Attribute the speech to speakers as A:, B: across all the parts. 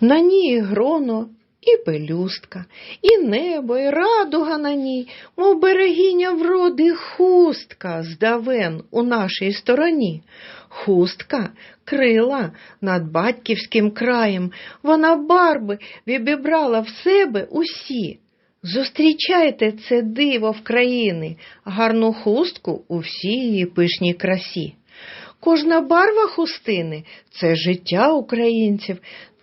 A: На ній гроно і пелюстка, і небо, і радуга на ній, мов берегиня вроди хустка здавен у нашій стороні. Хустка крила над батьківським краєм, вона барби відібрала в себе усі. Зустрічайте це диво в країни, гарну хустку у всій її пишній красі. Кожна барва хустини це життя українців,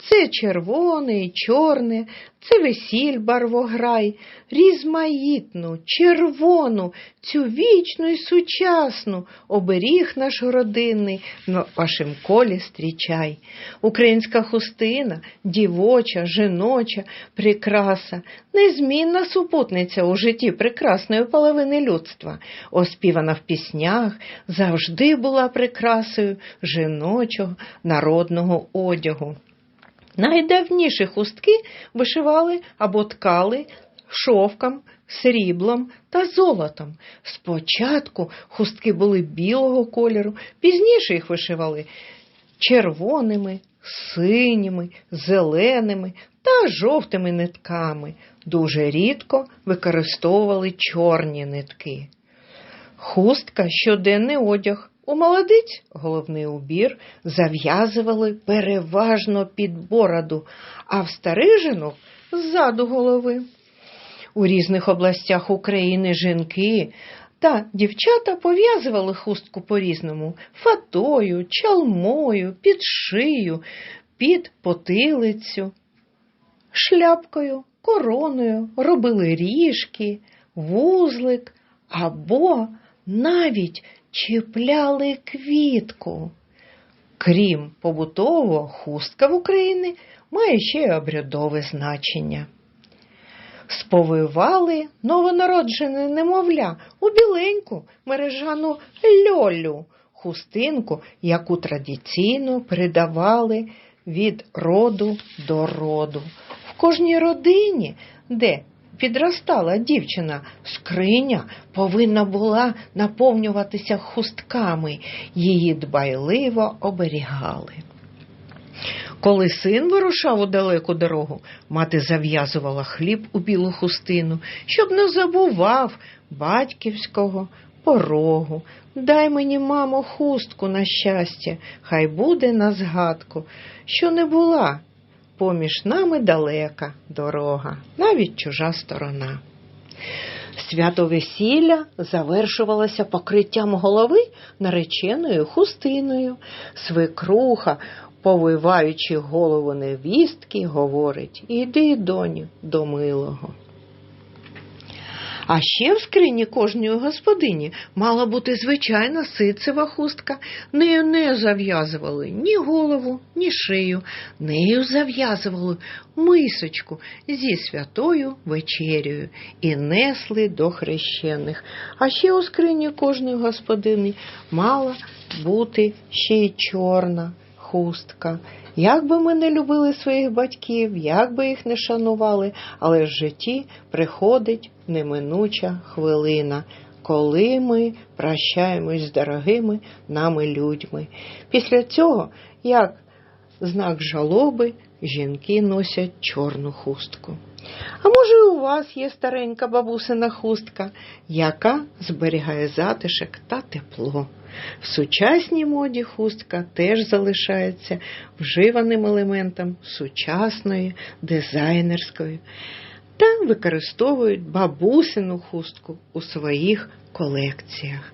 A: це червоне і чорне, це весіль барвограй, різмаїтну, червону, цю вічну і сучасну, оберіг наш родинний на вашим колі стрічай. Українська хустина, дівоча, жіноча, прикраса, незмінна супутниця у житті прекрасної половини людства, оспівана в піснях, завжди була прикрасою жіночого народного одягу. Найдавніші хустки вишивали або ткали шовком, сріблом та золотом. Спочатку хустки були білого кольору, пізніше їх вишивали червоними, синіми, зеленими та жовтими нитками. Дуже рідко використовували чорні нитки. Хустка щоденний одяг. У молодиць головний убір зав'язували переважно під бороду, а в старих жінок ззаду голови. У різних областях України жінки та дівчата пов'язували хустку по-різному фатою, чалмою, під шию, під потилицю, шляпкою, короною, робили ріжки, вузлик або навіть чіпляли квітку. Крім побутового, хустка в Україні має ще й обрядове значення. Сповивали новонароджене немовля у біленьку мережану льолю, хустинку, яку традиційно передавали від роду до роду. В кожній родині, де підростала дівчина, скриня повинна була наповнюватися хустками, її дбайливо оберігали. Коли син вирушав у далеку дорогу, мати зав'язувала хліб у білу хустину, щоб не забував батьківського порогу. Дай мені, мамо, хустку на щастя, хай буде на згадку, що не була поміж нами далека дорога, навіть чужа сторона. Свято весілля завершувалося покриттям голови нареченою хустиною. Свекруха, повиваючи голову невістки, говорить Іди, доню, до милого. А ще в скрині кожної господині мала бути звичайна ситцева хустка. Нею не зав'язували ні голову, ні шию. Нею зав'язували мисочку зі святою вечерею і несли до хрещених. А ще у скрині кожної господині мала бути ще й чорна хустка. Як би ми не любили своїх батьків, як би їх не шанували, але в житті приходить неминуча хвилина, коли ми прощаємось з дорогими нами людьми. Після цього, як знак жалоби, жінки носять чорну хустку. А може, у вас є старенька бабусина хустка, яка зберігає затишок та тепло. В сучасній моді хустка теж залишається вживаним елементом сучасної дизайнерської та використовують бабусину хустку у своїх колекціях.